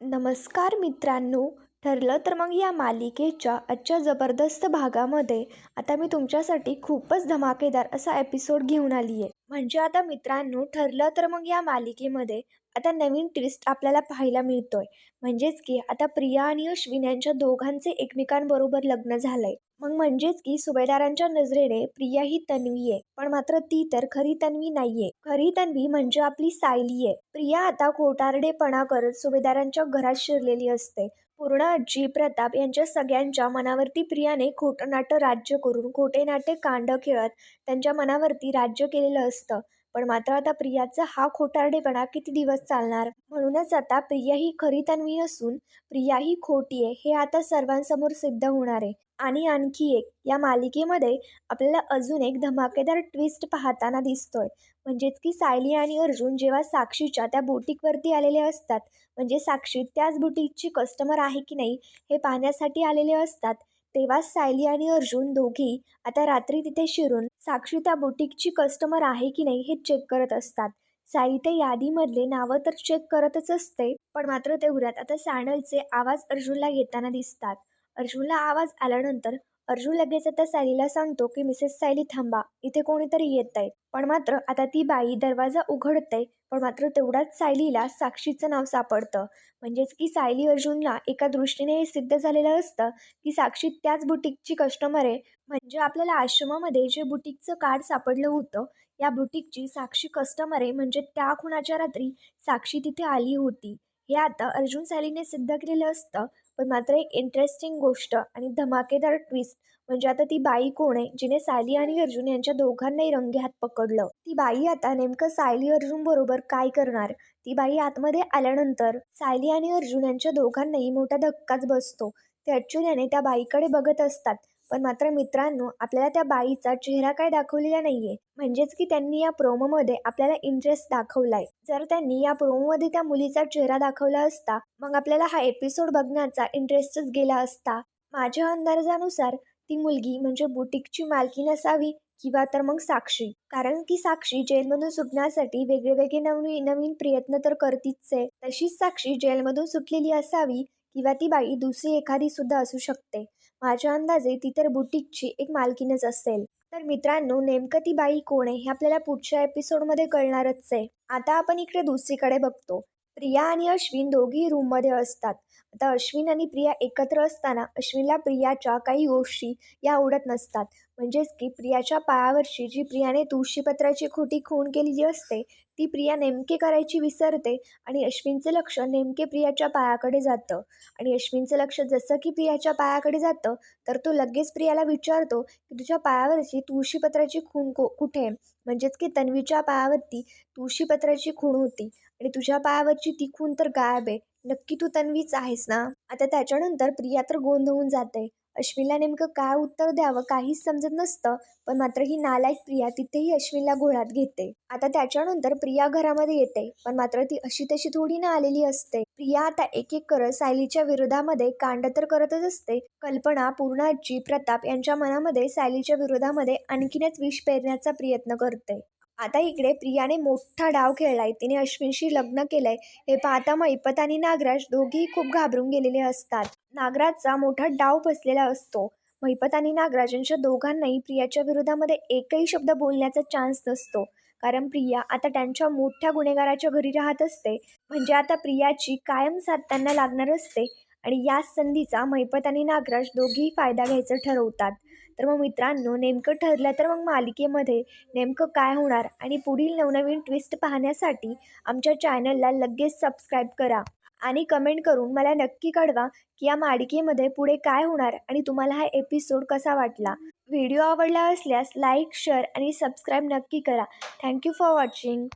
नमस्कार मित्रांनो ठरलं तर मग या मालिकेच्या आजच्या जबरदस्त भागामध्ये आता मी तुमच्यासाठी खूपच धमाकेदार असा एपिसोड घेऊन आली आहे म्हणजे आता मित्रांनो ठरलं तर मग या मालिकेमध्ये आता नवीन ट्विस्ट आपल्याला पाहायला मिळतोय. म्हणजेच की आता प्रिया आणि अश्विन यांच्या दोघांचे एकमेकांबरोबर लग्न झालंय. मग म्हणजेच की सुभेदारांच्या नजरेने प्रिया ही तन्वी आहे. पण मात्र ती तर खरी तन्वी नाहीये. खरी तन्वी म्हणजे आपली सायली आहे. प्रिया आता खोटारडेपणा करत सुभेदारांच्या घरात शिरलेली असते. पूर्ण आजी प्रताप यांच्या सगळ्यांच्या मनावरती प्रियाने खोटं नाटं राज्य करून खोटे नाटे कांड खेळत त्यांच्या मनावरती राज्य केलेलं असतं. पण मात्र आता प्रियाचा हा खोटारडेपणा किती दिवस चालणार? म्हणूनच आता प्रिया ही खरी तन्वी नसून प्रिया ही खोटी आहे हे आता सर्वांसमोर सिद्ध होणार आहे. आणि आणखी एक या मालिकेमध्ये आपल्याला अजून एक धमाकेदार ट्विस्ट पाहताना दिसतोय. म्हणजेच की सायली आणि अर्जुन जेव्हा साक्षीच्या त्या बुटीकवरती आलेले असतात म्हणजे साक्षी त्याच बुटीकची कस्टमर आहे की नाही हे पाहण्यासाठी आलेले असतात तेव्हा सायली आणि अर्जुन दोघी आता रात्री तिथे शिरून साक्षी त्या बुटीकची कस्टमर आहे की नाही हे चेक करत असतात. साई ते यादीमधले नावं तर चेक करतच असते पण मात्र तेवढ्यात आता सॅनलचे आवाज अर्जुनला येताना दिसतात. अर्जुनला आवाज आल्यानंतर अर्जुन लगेच आता सायलीला सांगतो की मिसेस सायली थांबा इथे कोणीतरी येत आहे पण मात्र आता ती बाई दरवाजा उघडते पण मात्र तेवढ्याच सायलीला साक्षीचं नाव सापडतं. म्हणजेच की सायली अर्जुनला एका दृष्टीने हे सिद्ध झालेलं असतं की साक्षी त्याच बुटीकची कस्टमर आहे. म्हणजे आपल्याला आश्रमामध्ये जे बुटीकचं कार्ड सापडलं होतं या बुटीकची साक्षी कस्टमर आहे. म्हणजे त्या खुणाच्या रात्री साक्षी तिथे आली होती. हे आता अर्जुन सायलीने सिद्ध केलेलं असतं. पण मात्र एक इंटरेस्टिंग गोष्ट आणि धमाकेदार ट्विस्ट म्हणजे आता ती बाई कोण आहे जिने सायली आणि अर्जुन यांच्या दोघांनाही रंगे हात पकडलं. ती बाई आता नेमकं सायली अर्जुन बरोबर काय करणार? ती बाई आतमध्ये आल्यानंतर सायली आणि अर्जुन यांच्या दोघांनाही मोठा धक्काच बसतो. ते अच्युल्याने त्या बाईकडे बघत असतात. पण मात्र मित्रांनो आपल्याला त्या बाईचा चेहरा काय दाखवलेला नाहीये. म्हणजेच की त्यांनी या प्रोमोमध्ये आपल्याला इंटरेस्ट दाखवलाय. जर त्यांनी या प्रोमोमध्ये त्या मुलीचा चेहरा दाखवला असता मग आपल्याला हा एपिसोड बघण्याचा इंटरेस्टच गेला असता. माझ्या अंदाजानुसार ती मुलगी म्हणजे बुटीकची मालकी नसावी किंवा तर मग साक्षी. कारण की साक्षी जेलमधून सुटण्यासाठी वेगळे वेगळे नवीन नवीन प्रयत्न तर करतीच आहे. तशीच साक्षी जेलमधून सुटलेली असावी किंवा ती बाई दुसरी एखादी सुद्धा असू शकते. माझ्या अंदाजे ती तर बुटीकची एक मालकीनच असेल. तर मित्रांनो नेमकं ती बाई कोण आहे हे आपल्याला पुढच्या एपिसोडमध्ये कळणारच आहे. आता आपण इकडे दुसरीकडे बघतो. प्रिया आणि अश्विन दोघी रूममध्ये असतात. आता अश्विन आणि प्रिया एकत्र असताना अश्विनला प्रियाच्या काही गोष्टी या आवडत नसतात. म्हणजेच की प्रियाच्या पायावरची जी प्रियाने तुळशीपत्राची खोटी खून केलेली असते ती प्रिया नेमके करायची विसरते आणि अश्विनचं लक्ष नेमके प्रियाच्या पायाकडे जातं. आणि अश्विनचं लक्ष जसं की प्रियाच्या पायाकडे जातं तर तो लगेच प्रियाला विचारतो की तुझ्या पायावरची तुळशीपत्राची खून को कुठे? आहे म्हणजेच की तन्वीच्या पायावरती तुळशीपत्राची खूण होती आणि तुझ्या पायावरची ती खून तर गायब आहे. नक्की तू तन्वीच आहेस ना? आता त्याच्यानंतर प्रिया तर गोंधळून जाते. अश्विनला नेमकं काय उत्तर द्यावं काहीच समजत नसतं पण मात्र ही नालायक प्रिया तिथेही अश्विनला घोळात घेते. आता त्याच्यानंतर प्रिया घरामध्ये येते पण मात्र ती अशी तशी थोडी ना आलेली असते. प्रिया आता एक एक करत सायलीच्या विरोधामध्ये कांड तर करतच असते. कल्पना पूर्णाजी प्रताप यांच्या मनामध्ये सायलीच्या विरोधामध्ये आणखीनच विष पेरण्याचा प्रयत्न करते. आता इकडे प्रियाने मोठा डाव खेळलाय. तिने अश्विनशी लग्न केलंय. हे पाहता मैपत आणि नागराज दोघेही खूप घाबरून गेलेले असतात. नागराजचा मोठा डाव बसलेला असतो. मैपत आणि नागराज यांच्या दोघांनाही प्रियाच्या विरोधामध्ये एकही शब्द बोलण्याचा चान्स नसतो. कारण प्रिया आता त्यांच्या मोठ्या गुन्हेगाराच्या घरी राहत असते. म्हणजे आता प्रियाची कायम साथ त्यांना लागणार असते. आणि याच संधीचा मैपत आणि नागराज दोघेही फायदा घ्यायचं ठरवतात. तर मग मित्रांनो नेमकं ठरलं तर मग मालिकेमध्ये नेमकं काय होणार आणि पुढील नवनवीन ट्विस्ट पाहण्यासाठी आमच्या चॅनलला लगेच सबस्क्राईब करा आणि कमेंट करून मला नक्की कळवा की या मालिकेमध्ये पुढे काय होणार आणि तुम्हाला हा एपिसोड कसा वाटला. व्हिडिओ आवडला असल्यास लाईक शेअर आणि सबस्क्राईब नक्की करा. Thank you for watching